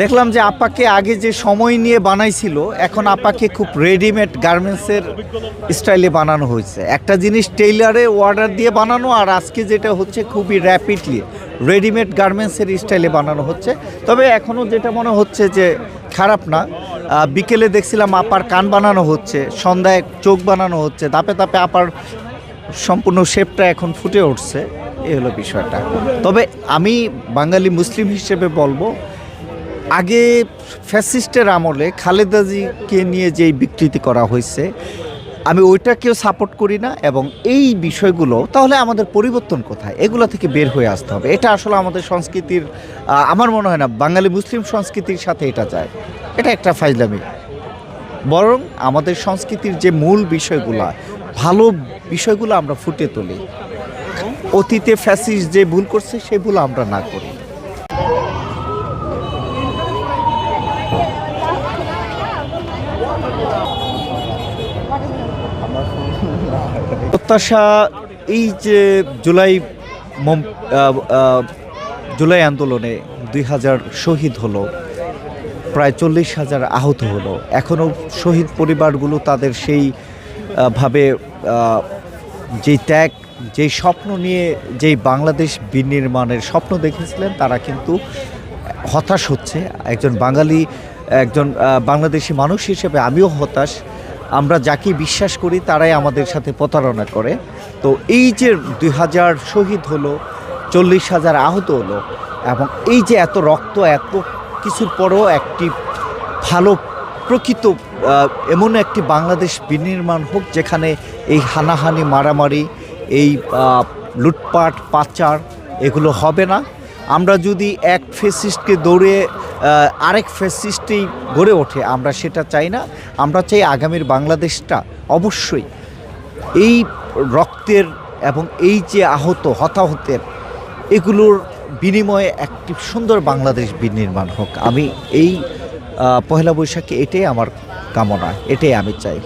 দেখলাম যে আপাকে আগে যে সময় নিয়ে বানাইছিল, এখন আপাকে খুব রেডিমেড গার্মেন্টসের স্টাইলে বানানো হয়েছে। একটা জিনিস টেইলারে অর্ডার দিয়ে বানানো, আর আজকে যেটা হচ্ছে খুবই র্যাপিডলি রেডিমেড গার্মেন্টসের স্টাইলে বানানো হচ্ছে। তবে এখনও যেটা মনে হচ্ছে যে খারাপ না বিকেলে দেখছিলাম আপার কান বানানো হচ্ছে, সন্ধ্যায় চোখ বানানো হচ্ছে দাপে তাপে আপার সম্পূর্ণ শেপটা এখন ফুটে উঠছে, এই হলো বিষয়টা। তবে আমি বাঙালি মুসলিম হিসেবে বলব আগে ফ্যাসিস্টের আমলে খালেদাজিকে নিয়ে যেই বিকৃতি করা হয়েছে, আমি ওইটাকেও সাপোর্ট করি না এবং এই বিষয়গুলো, তাহলে আমাদের পরিবর্তন কোথায়? এগুলো থেকে বের হয়ে আসতে হবে। এটা আসলে আমাদের সংস্কৃতির আমার মনে হয় না, বাঙালি মুসলিম সংস্কৃতির সাথে এটা যায়। এটা একটা ফাইজলামি। বরং আমাদের সংস্কৃতির যে মূল বিষয়গুলো, ভালো বিষয়গুলো আমরা ফুটে তুলি। অতীতে ফ্যাসিস্ট যে ভুল করছে সেই ভুল আমরা না করি। প্রত্যাশা এই যে জুলাই জুলাই আন্দোলনে দুই হাজার শহীদ হলো, প্রায় চল্লিশ হাজার আহত হলো। এখনও শহীদ পরিবারগুলো তাদের সেই ভাবে যেই ত্যাগ, যেই স্বপ্ন নিয়ে যেই বাংলাদেশ বিনির্মাণের স্বপ্ন দেখেছিলেন, তারা কিন্তু হতাশ হচ্ছে। একজন বাঙালি, একজন বাংলাদেশি মানুষ হিসেবে আমিও হতাশ। আমরা যাকে বিশ্বাস করি তারাই আমাদের সাথে প্রতারণা করে। তো এই যে দুই হাজার শহীদ হলো, চল্লিশ হাজার আহত হলো, এবং এই যে এত রক্ত, এত কিছুর পরও একটি ভালো প্রকৃত এমন একটি বাংলাদেশ বিনির্মাণ হোক, যেখানে এই হানাহানি, মারামারি, এই লুটপাট, পাচার এগুলো হবে না। আমরা যদি এক ফেসিস্টকে দৌড়ে আরেক ফেসিস্টেই গড়ে ওঠে। আমরা সেটা চাই না। আমরা চাই আগামীর বাংলাদেশটা অবশ্যই এই রক্তের এবং এই যে আহত হতাহতের এগুলোর বিনিময়ে একটি সুন্দর বাংলাদেশ বিনির্মাণ হোক। আমি এই পহেলা বৈশাখে এটাই আমার কামনা। এটাই আমি চাই।